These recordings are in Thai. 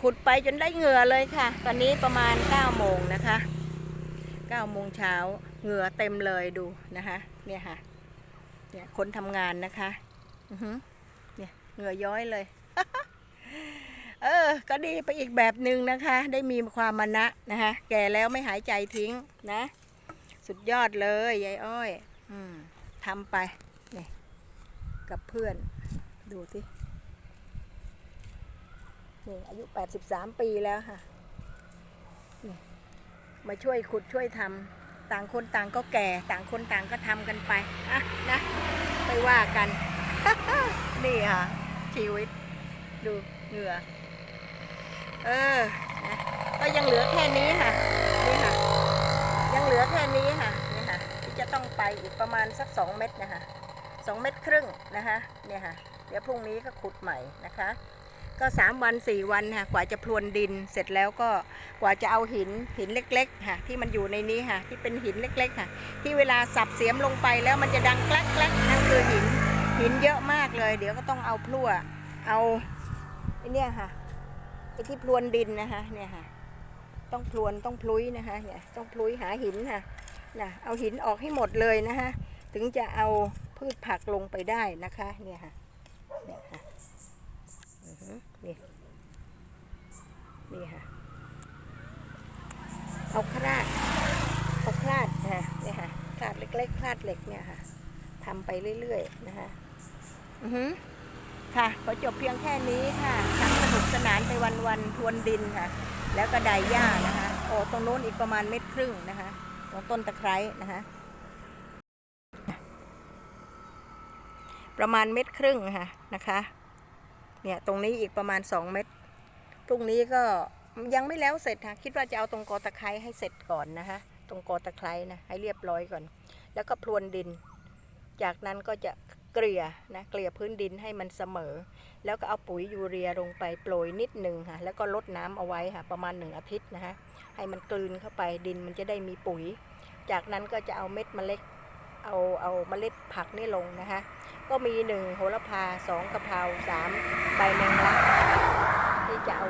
ขุดไปจนได้เหงื่อเลยค่ะ ตอนนี้ประมาณ9โมงนะคะ9โมงเช้าเหงื่อเต็มเลยดูนะคะ เนี่ยค่ะ เนี่ยคนทำงานนะคะเนี่ยเหงื่อย้อยเลย เออ ก็ดีไปอีกแบบหนึ่งนะคะ ได้มีความมานะนะคะ แก่แล้วไม่หายใจทิ้งนะ สุดยอดเลยยายอ้อยอทำไปนี่กับเพื่อนดูสิ นี่อายุ 83 ปีแล้วค่ะ มาช่วยขุดช่วยทำต่างคนต่างก็แก่ ต่างคนต่างก็ทำกันไปอะนะไปว่ากัน นี่ค่ะ ชีวิต ดูเหงื่อ เออนะก็ยังเหลือแค่นี้ค่ะ นี่ค่ะ ยังเหลือแค่นี้ค่ะ นี่ค่ะ ที่จะต้องไปอีกประมาณสัก 2 เม็ดนะคะ2เม็ดครึ่งนะคะ เนี่ยค่ะ เดี๋ยวพรุ่งนี้ก็ขุดใหม่นะคะ ก็ 3 วัน 4 วันค่ะกว่าจะพรวนดินเสร็จแล้วก็กว่าจะเอาหินหินเล็กๆค่ะที่มันอยู่ในนี้ค่ะที่เป็นหินเล็กๆค่ะที่เวลาสับเสียมลงไปแล้วมันจะดังแกล้กๆนั่นคือหินหินเยอะมากเลย เดี๋ยวก็ต้องเอาพลั่วเอาไอเนี่ยค่ะไอที่พรวนดินนะคะเนี่ยค่ะต้องพรวนต้องพลุยนะคะเนี่ยต้องพลุยหาหินค่ะนะเอาหินออกให้หมดเลยนะคะถึงจะเอาพืชผักลงไปได้นะคะเนี่ยค่ะเนี่ยค่ะอือหือนี่ นี่ค่ะ เอาคราดเอาคลาดนะเนี่ยค่ะคลาดเล็กๆคลาดเหล็กเนี่ยค่ะทำไปเรื่อยๆนะคะอือหือค่ะขอจบเพียงแค่นี้ค่ะทั้งสนุกสนานไปวันๆทวนดินค่ะ แล้วก็ไดหญ้านะคะโอ้ตรงโน้นอีกประมาณเม็ดครึ่งนะคะตรงต้นตะไคร้นะคะประมาณเม็ดครึ่งค่ะนะคะ เนี่ยตรงนี้อีกประมาณ 2 เม็ดพรุ่งนี้ก็ ยังไม่แล้วเสร็จค่ะคิดว่าจะเอาตรงกอตะไคร้ให้เสร็จก่อนนะคะตรงกอตะไคร้นะให้เรียบร้อยก่อน แล้วก็พรวนดิน จากนั้นก็จะเกลี่ยนะเกลี่ยพื้นดินให้มันเสมอ แล้วก็เอาปุ๋ยยูเรียลงไปโปรยนิดหนึ่งค่ะแล้วก็ลดน้ำเอาไว้ค่ะประมาณหนึ่งอาทิตย์นะคะให้มันกลืนเข้าไปดินมันจะได้มีปุ๋ย จากนั้นก็จะเอาเม็ดเมล็ดเอาเอาเมล็ดผักนี่ลงนะคะก็มีหนึ่งโหระพาสองกะเพราสามใบแมงลัก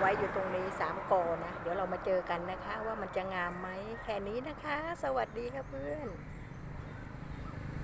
ว้อยู่ตรงนี้สามกอนะ เดี๋ยวเรามาเจอกันนะคะ ว่ามันจะงามไหมแค่นี้นะคะ สวัสดีค่ะเพื่อน